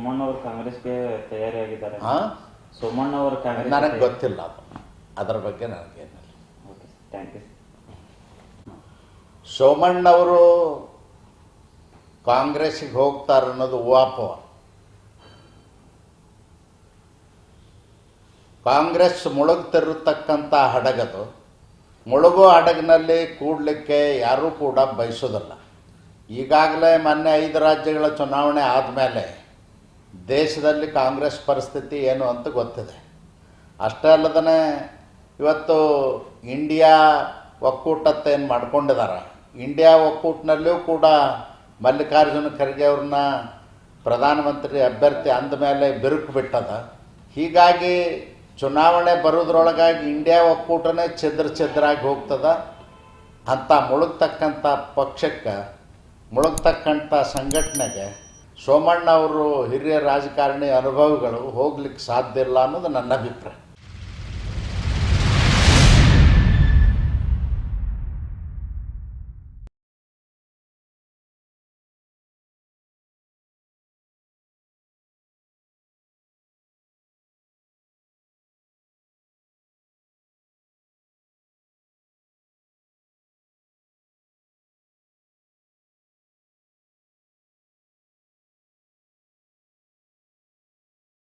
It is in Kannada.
ಸೋಮಣ್ಣ ಅವರು ಕಾಂಗ್ರೆಸ್ಗೆ ತಯಾರಿಯಾಗಿದ್ದಾರೆ. ಸೋಮಣ್ಣ ಅವರು ಕಾಂಗ್ರೆಸ್ ನನಗೆ ಗೊತ್ತಿಲ್ಲ ಅದು. ಅದರ ಬಗ್ಗೆ ನನಗೇನಿಲ್ಲ. Okay thank you. ಸೋಮಣ್ಣವರು ಕಾಂಗ್ರೆಸ್ಸಿಗೆ ಹೋಗ್ತಾರೆ ಅನ್ನೋದು ಊಹಾಪೋಹ ಕಾಂಗ್ರೆಸ್ ಮುಳುಗ್ತಿರತಕ್ಕಂಥ ಹಡಗದು. ಮುಳುಗೋ ಹಡಗಿನಲ್ಲಿ ಕೂಡಲಿಕ್ಕೆ ಯಾರೂ ಕೂಡ ಬಯಸೋದಿಲ್ಲ. ಈಗಾಗಲೇ ಮೊನ್ನೆ ಐದು ರಾಜ್ಯಗಳ ಚುನಾವಣೆ ಆದಮೇಲೆ ದೇಶದಲ್ಲಿ ಕಾಂಗ್ರೆಸ್ ಪರಿಸ್ಥಿತಿ ಏನು ಅಂತ ಗೊತ್ತಿದೆ. ಅಷ್ಟೇ ಅಲ್ಲದೇ ಇವತ್ತು ಇಂಡಿಯಾ ಒಕ್ಕೂಟತ್ತೇನು ಮಾಡ್ಕೊಂಡಿದ್ದಾರೆ ಇಂಡಿಯಾ ಒಕ್ಕೂಟನಲ್ಲೂ ಕೂಡ ಮಲ್ಲಿಕಾರ್ಜುನ ಖರ್ಗೆ ಅವ್ರನ್ನ ಪ್ರಧಾನಮಂತ್ರಿ ಅಭ್ಯರ್ಥಿ ಅಂದಮೇಲೆ ಬಿರುಕು ಬಿಟ್ಟದ. ಹೀಗಾಗಿ ಚುನಾವಣೆ ಬರೋದ್ರೊಳಗಾಗಿ ಇಂಡಿಯಾ ಒಕ್ಕೂಟನೇ ಛಿದ್ರ ಛಿದ್ರಾಗಿ ಹೋಗ್ತದ. ಅಂಥ ಮುಳುಗ್ತಕ್ಕಂಥ ಪಕ್ಷಕ್ಕೆ, ಮುಳುಗ್ತಕ್ಕಂಥ ಸಂಘಟನೆಗೆ ಸೋಮಣ್ಣ ಅವರು ಹಿರಿಯ ರಾಜಕಾರಣಿ ಅನುಭವಿಗಳು ಹೋಗ್ಲಿಕ್ಕೆ ಸಾಧ್ಯ ಇಲ್ಲ ಅನ್ನೋದು ನನ್ನ ಅಭಿಪ್ರಾಯ.